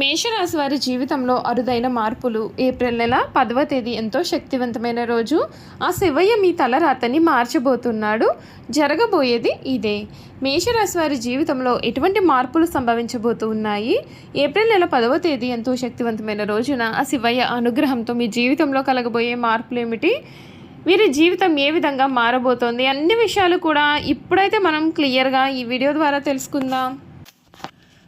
మేషరాశి వారి జీవితంలో అరుదైన మార్పులు. ఏప్రిల్ నెల పదవ తేదీ ఎంతో శక్తివంతమైన రోజు. ఆ శివయ్య మీ తలరాతని మార్చబోతున్నాడు. జరగబోయేది ఇదే. మేషరాశి వారి జీవితంలో ఎటువంటి మార్పులు సంభవించబోతూ ఉన్నాయి? ఏప్రిల్ నెల పదవ తేదీ ఎంతో శక్తివంతమైన రోజున ఆ శివయ్య అనుగ్రహంతో మీ జీవితంలో కలగబోయే మార్పులు ఏమిటి వీరి జీవితం ఏ విధంగా మారబోతోంది? అన్ని విషయాలు కూడా ఇప్పుడైతే మనం క్లియర్గా ఈ వీడియో ద్వారా తెలుసుకుందాం.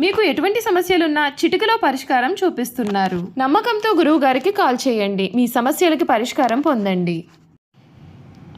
మీకు ఎటువంటి సమస్యలున్నా చిటికలో పరిష్కారం చూపిస్తున్నారు. నమ్మకంతో గురువు గారికి కాల్ చేయండి. మీ సమస్యలకి పరిష్కారం పొందండి.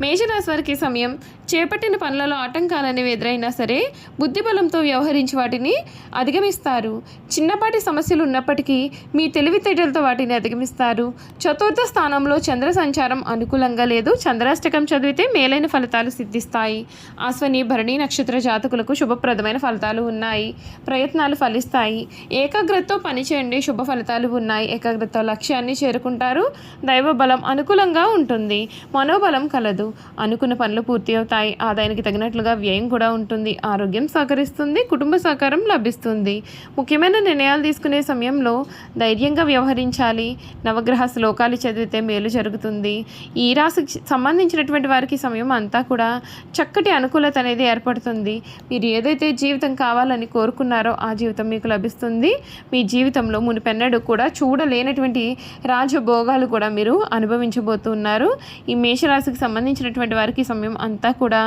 మేషరాశి వారికి సమయం చేపట్టిన పనులలో ఆటంకాలు అనేవి ఎదురైనా సరే బుద్ధిబలంతో వ్యవహరించి వాటిని అధిగమిస్తారు. చిన్నపాటి సమస్యలు ఉన్నప్పటికీ మీ తెలివితేటలతో వాటిని అధిగమిస్తారు. చతుర్థ స్థానంలో చంద్ర సంచారం అనుకూలంగా లేదు. చంద్రాష్టకం చదివితే మేలైన ఫలితాలు సిద్ధిస్తాయి. అశ్వని భరణి నక్షత్ర జాతకులకు శుభప్రదమైన ఫలితాలు ఉన్నాయి. ప్రయత్నాలు ఫలిస్తాయి. ఏకాగ్రతతో పనిచేయండి. శుభ ఫలితాలు ఉన్నాయి. ఏకాగ్రత లక్ష్యాన్ని చేరుకుంటారు. దైవ బలం అనుకూలంగా ఉంటుంది. మనోబలం కలదు. అనుకున్న పనులు పూర్తి అవుతాయి. ఆదాయానికి తగినట్లుగా వ్యయం కూడా ఉంటుంది. ఆరోగ్యం సహకరిస్తుంది. కుటుంబ సహకారం లభిస్తుంది. ముఖ్యమైన నిర్ణయాలు తీసుకునే సమయంలో ధైర్యంగా వ్యవహరించాలి. నవగ్రహ శ్లోకాలు చదివితే మేలు జరుగుతుంది. ఈ రాశికి సంబంధించినటువంటి వారికి సమయం అంతా కూడా చక్కటి అనుకూలత అనేది ఏర్పడుతుంది. మీరు ఏదైతే జీవితం కావాలని కోరుకున్నారో ఆ జీవితం మీకు లభిస్తుంది. మీ జీవితంలో మునిపెన్నడు కూడా చూడలేనటువంటి రాజభోగాలు కూడా మీరు అనుభవించబోతున్నారు. ఈ మేషరాశికి సంబంధించినటువంటి వారికి సమయం అంతా కూడా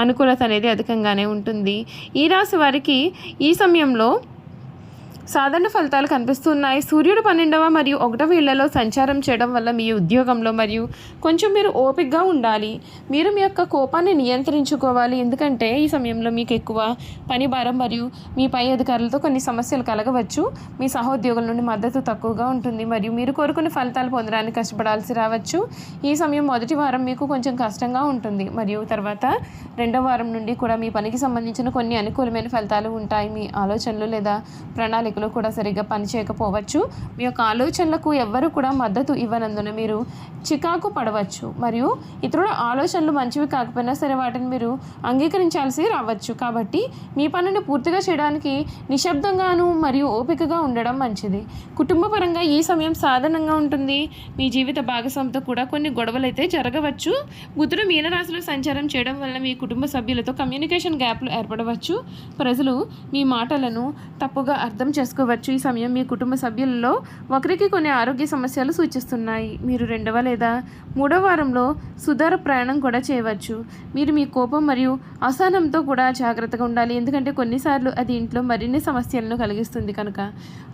అనుకూలత అనేది అధికంగానే ఉంటుంది. ఈ రాశి వారికి ఈ సమయంలో సాధారణ ఫలితాలు కనిపిస్తున్నాయి. సూర్యుడు పన్నెండవ మరియు ఒకటవ ఇళ్ళలో సంచారం చేయడం వల్ల మీ ఉద్యోగంలో మరియు కొంచెం మీరు ఓపికగా ఉండాలి. మీరు మీ యొక్క కోపాన్ని నియంత్రించుకోవాలి. ఎందుకంటే ఈ సమయంలో మీకు ఎక్కువ పని భారం మరియు మీ పై అధికారులతో కొన్ని సమస్యలు కలగవచ్చు. మీ సహోద్యోగుల నుండి మద్దతు తక్కువగా ఉంటుంది మరియు మీరు కోరుకునే ఫలితాలు పొందడానికి కష్టపడాల్సి రావచ్చు. ఈ సమయం మొదటి వారం మీకు కొంచెం కష్టంగా ఉంటుంది. మరియు తర్వాత రెండవ వారం నుండి కూడా మీ పనికి సంబంధించిన కొన్ని అనుకూలమైన ఫలితాలు ఉంటాయి. మీ ఆలోచనలు లేదా ప్రణాళిక నాయకులు కూడా సరిగ్గా పనిచేయకపోవచ్చు. మీ యొక్క ఆలోచనలకు ఎవ్వరు కూడా మద్దతు ఇవ్వనందున మీరు చికాకు పడవచ్చు. మరియు ఇతరుల ఆలోచనలు మంచివి కాకపోయినా సరే వాటిని మీరు అంగీకరించాల్సి రావచ్చు. కాబట్టి మీ పనిని పూర్తిగా చేయడానికి నిశ్శబ్దంగాను మరియు ఓపికగా ఉండడం మంచిది. కుటుంబపరంగా ఈ సమయం సాధారణంగా ఉంటుంది. మీ జీవిత భాగస్వామితో కూడా కొన్ని గొడవలు అయితే జరగవచ్చు. బుధుడు మీనరాశిలో సంచారం చేయడం వల్ల మీ కుటుంబ సభ్యులతో కమ్యూనికేషన్ గ్యాప్లు ఏర్పడవచ్చు. ప్రజలు మీ మాటలను తప్పుగా అర్థం చేసుకోవచ్చు. ఈ సమయం మీ కుటుంబ సభ్యులలో ఒకరికి కొన్ని ఆరోగ్య సమస్యలు సూచిస్తున్నాయి. మీరు రెండవ లేదా మూడవ వారంలో సుధార ప్రయాణం కూడా చేయవచ్చు. మీరు మీ కోపం మరియు అసహనంతో కూడా జాగ్రత్తగా ఉండాలి. ఎందుకంటే కొన్నిసార్లు అది ఇంట్లో మరిన్ని సమస్యలను కలిగిస్తుంది కనుక.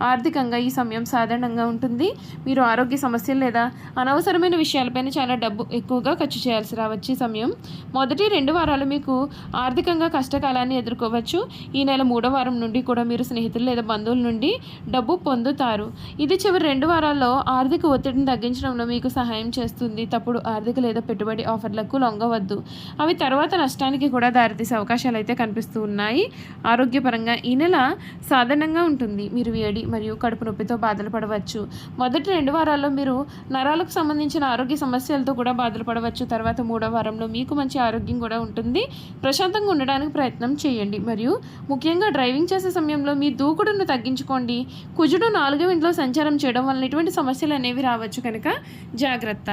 ఆర్థికంగా ఈ సమయం సాధారణంగా ఉంటుంది. మీరు ఆరోగ్య సమస్యలు లేదా అనవసరమైన విషయాలపైన చాలా డబ్బు ఎక్కువగా ఖర్చు చేయాల్సి రావచ్చు. ఈ సమయం మొదటి రెండు వారాలు మీకు ఆర్థికంగా కష్టకాలాన్ని ఎదుర్కోవచ్చు. ఈ నెల మూడో వారం నుండి కూడా మీరు స్నేహితులు లేదా బంధువుల నుండి డబ్బు పొందుతారు. ఇది చివరి రెండు వారాల్లో ఆర్థిక ఒత్తిడిని తగ్గించడంలో మీకు సహాయం చేస్తుంది. తప్పుడు ఆర్థిక లేదా పెట్టుబడి ఆఫర్లకు లొంగవద్దు. అవి తర్వాత నష్టానికి కూడా దారితీసే అవకాశాలు అయితే కనిపిస్తూ ఉన్నాయి. ఆరోగ్యపరంగా ఈ నెల సాధారణంగా ఉంటుంది. మీరు వేడి మరియు కడుపు నొప్పితో బాధలు పడవచ్చు మొదటి రెండు వారాల్లో మీరు నరాలకు సంబంధించిన ఆరోగ్య సమస్యలతో కూడా బాధలు పడవచ్చు తర్వాత మూడో వారంలో మీకు మంచి ఆరోగ్యం కూడా ఉంటుంది. ప్రశాంతంగా ఉండడానికి ప్రయత్నం చేయండి. మరియు ముఖ్యంగా డ్రైవింగ్ చేసే సమయంలో మీ దూకుడును తగ్గించుకోండి కుజుడు నాలుగవ ఇంట్లో సంచారం చేయడం వలన ఇటువంటి సమస్యలు అనేవి రావచ్చు కనుక జాగ్రత్త.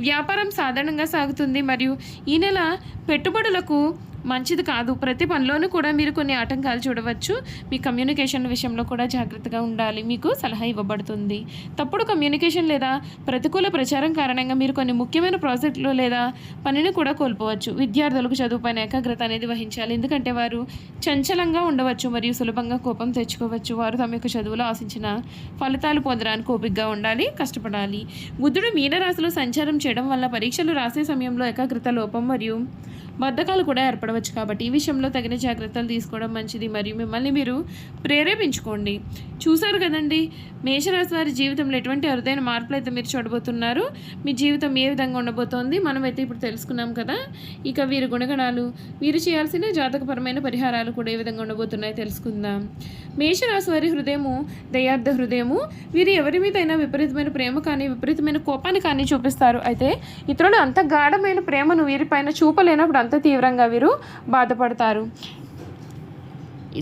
వ్యాపారం సాధారణంగా సాగుతుంది. మరియు ఈ నెల పెట్టుబడులకు మంచిది కాదు. ప్రతి పనిలోనూ కూడా మీరు కొన్ని ఆటంకాలు చూడవచ్చు. మీ కమ్యూనికేషన్ విషయంలో కూడా జాగ్రత్తగా ఉండాలి. మీకు సలహా ఇవ్వబడుతుంది. తప్పుడు కమ్యూనికేషన్ లేదా ప్రతికూల ప్రచారం కారణంగా మీరు కొన్ని ముఖ్యమైన ప్రాజెక్టులు లేదా పనిని కూడా కోల్పోవచ్చు. విద్యార్థులకు చదువుపైన ఏకాగ్రత అనేది వహించాలి. ఎందుకంటే వారు చంచలంగా ఉండవచ్చు మరియు సులభంగా కోపం తెచ్చుకోవచ్చు. వారు తమ యొక్క చదువులో ఆశించిన ఫలితాలు పొందడానికి ఓపికగా ఉండాలి కష్టపడాలి. బుద్ధుడు మీనరాశిలో సంచారం చేయడం వల్ల పరీక్షలు రాసే సమయంలో ఏకాగ్రత లోపం మరియు బద్ధకాలు కూడా ఏర్పడవచ్చు కాబట్టి ఈ విషయంలో తగిన జాగ్రత్తలు తీసుకోవడం మంచిది. మరియు మిమ్మల్ని మీరు ప్రేరేపించుకోండి. చూసారు కదండి మేషరాశి వారి జీవితంలో ఎటువంటి అరుదైన మార్పులు అయితే మీరు చూడబోతున్నారు? మీ జీవితం ఏ విధంగా ఉండబోతోంది? మనమైతే ఇప్పుడు తెలుసుకున్నాం కదా ఇక వీరి గుణగణాలు వీరు చేయాల్సిన జాతకపరమైన పరిహారాలు కూడా ఏ విధంగా ఉండబోతున్నాయో తెలుసుకుందాం. మేషరాశి వారి హృదయము దయార్థ హృదయము వీరు ఎవరి మీదైనా విపరీతమైన ప్రేమ కానీ విపరీతమైన కోపాన్ని కానీ చూపిస్తారు. అయితే ఇతరులు అంత గాఢమైన ప్రేమను వీరిపైన చూపలేనప్పుడు అంత తీవ్రంగా వీరు బాధపడతారు.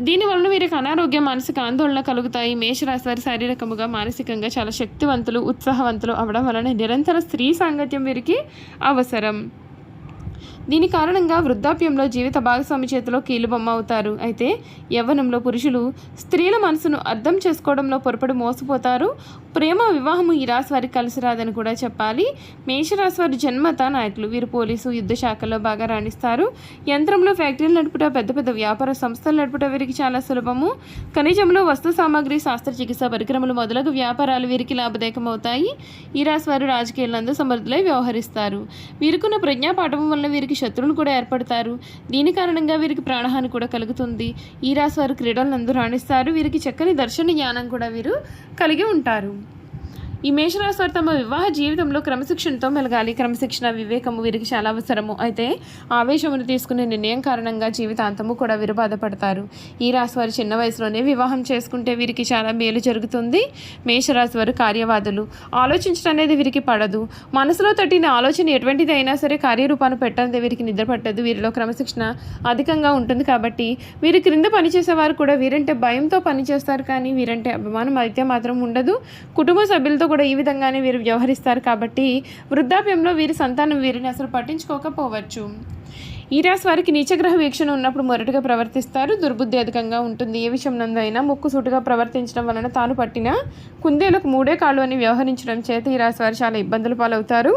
దీనివలన వీరికి అనారోగ్యం మానసిక ఆందోళన కలుగుతాయి. మేషరాశి వారి శారీరకముగా మానసికంగా చాలా శక్తివంతులు ఉత్సాహవంతులు అవడం వలన నిరంతర స్త్రీ సాంగత్యం వీరికి అవసరం. దీని కారణంగా వృద్ధాప్యంలో జీవిత భాగస్వామి చేతిలో కీలుబొమ్మ అవుతారు. అయితే యవ్వనంలో పురుషులు స్త్రీల మనసును అర్థం చేసుకోవడంలో పొరపడి మోసపోతారు. ప్రేమ వివాహము ఈ రాశి వారికి కలిసి రాదని కూడా చెప్పాలి. మేషరాశి వారి జన్మత నాయకులు వీరు పోలీసు యుద్ధ శాఖల్లో బాగా రాణిస్తారు. యంత్రంలో ఫ్యాక్టరీలు నడుపుట పెద్ద పెద్ద వ్యాపార సంస్థలు నడుపుట వీరికి చాలా సులభము. ఖనిజంలో వస్తు సామాగ్రి శస్త్రచికిత్స పరికరములు మొదలగు వ్యాపారాలు వీరికి లాభదాయకం అవుతాయి ఈ రాశి వారు రాజకీయాలందు సమర్థులై వ్యవహరిస్తారు. వీరికున్న ప్రజ్ఞాపాఠం వల్ల వీరికి శత్రువులు కూడా ఏర్పడతారు. దీని కారణంగా వీరికి ప్రాణహాని కూడా కలుగుతుంది. ఈ రాశి వారు క్రీడలందు రాణిస్తారు. వీరికి చక్కని దర్శన జ్ఞానం కూడా వీరు కలిగి ఉంటారు. ఈ మేషరాశి వారు తమ వివాహ జీవితంలో క్రమశిక్షణతో మెలగాలి. క్రమశిక్షణ వివేకము వీరికి చాలా అవసరము. అయితే ఆవేశమును తీసుకునే నిర్ణయం కారణంగా జీవితాంతము కూడా వీరు బాధపడతారు ఈ రాశి వారు చిన్న వయసులోనే వివాహం చేసుకుంటే వీరికి చాలా మేలు జరుగుతుంది. మేషరాశి వారు కార్యవాదులు. ఆలోచించడం అనేది వీరికి పడదు. మనసులో తట్టిన ఆలోచన ఎటువంటిది అయినా సరే కార్యరూపాన్ని పెట్టందే వీరికి నిద్ర పట్టదు. వీరిలో క్రమశిక్షణ అధికంగా ఉంటుంది కాబట్టి వీరి క్రింద పనిచేసేవారు కూడా వీరంటే భయంతో పనిచేస్తారు కానీ వీరంటే అభిమానం అయితే మాత్రం ఉండదు. కుటుంబ సభ్యులతో కూడా ఈ విధంగానే వీరు వ్యవహరిస్తారు కాబట్టి వృద్ధాప్యంలో వీరి సంతానం వీరిని అసలు పట్టించుకోకపోవచ్చు. ఈ రాశి వారికి నీచగ్రహ వీక్షణ ఉన్నప్పుడు మొరటుగా ప్రవర్తిస్తారు. దుర్బుద్ధి అధికంగా ఉంటుంది. ఏ విషయం నందైనా ముక్కు సూటుగా ప్రవర్తించడం వలన తాను పట్టిన కుందేలకు మూడే కాళ్ళు అని వ్యవహరించడం చేత ఈ రాశి వారు చాలా ఇబ్బందులు పాలవుతారు.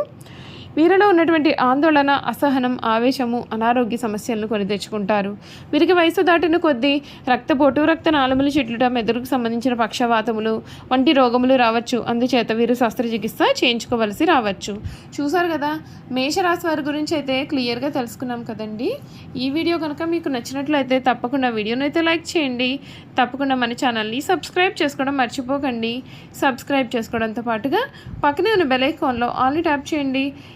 వీరిలో ఉన్నటువంటి ఆందోళన అసహనం ఆవేశము అనారోగ్య సమస్యలను కొని తెచ్చుకుంటారు. వీరికి వయసు దాటిన కొద్దీ రక్తపోటు రక్త నాళములు చిట్లుట మెదడుకు సంబంధించిన పక్షవాతములు వంటి రోగములు రావచ్చు. అందుచేత వీరు శస్త్రచికిత్స చేయించుకోవలసి రావచ్చు. చూసారు కదా మేషరాశి వారి గురించి అయితే క్లియర్గా తెలుసుకున్నాం కదండి. ఈ వీడియో కనుక మీకు నచ్చినట్లయితే తప్పకుండా వీడియోను అయితే లైక్ చేయండి. తప్పకుండా మన ఛానల్ని సబ్స్క్రైబ్ చేసుకోవడం మర్చిపోకండి. సబ్స్క్రైబ్ చేసుకోవడంతో పాటుగా పక్కనే ఉన్న బెల్ ఐకాన్లో ఆల్ని ట్యాప్ చేయండి.